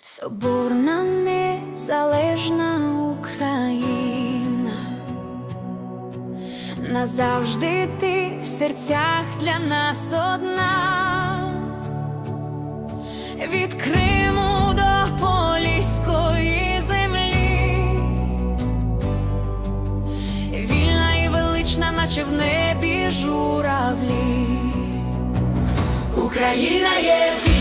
Соборна незалежна Україна, назавжди ти в серцях для нас одна, від Криму до Поліської землі, вільна і велична, наче в небі журавлі. Україна єдина,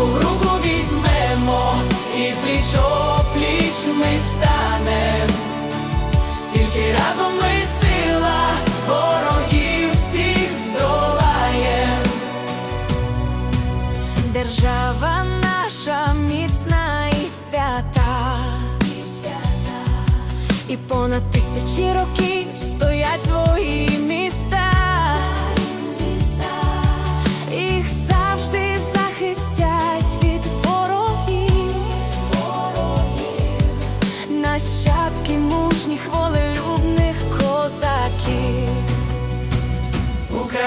руку в руку візьмемо і пліч пліч ми станем, тільки разом ми сила, ворогів всіх здолаєм. Держава наша міцна і свята, і свята, і понад тисячі років стоять твої міста,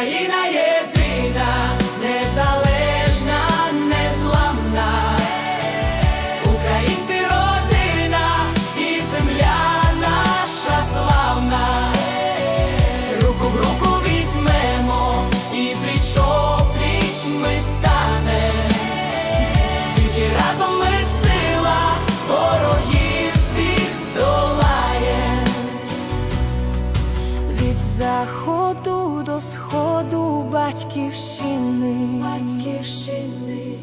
Україна єдина, заходу до сходу батьківщини, батьківщини,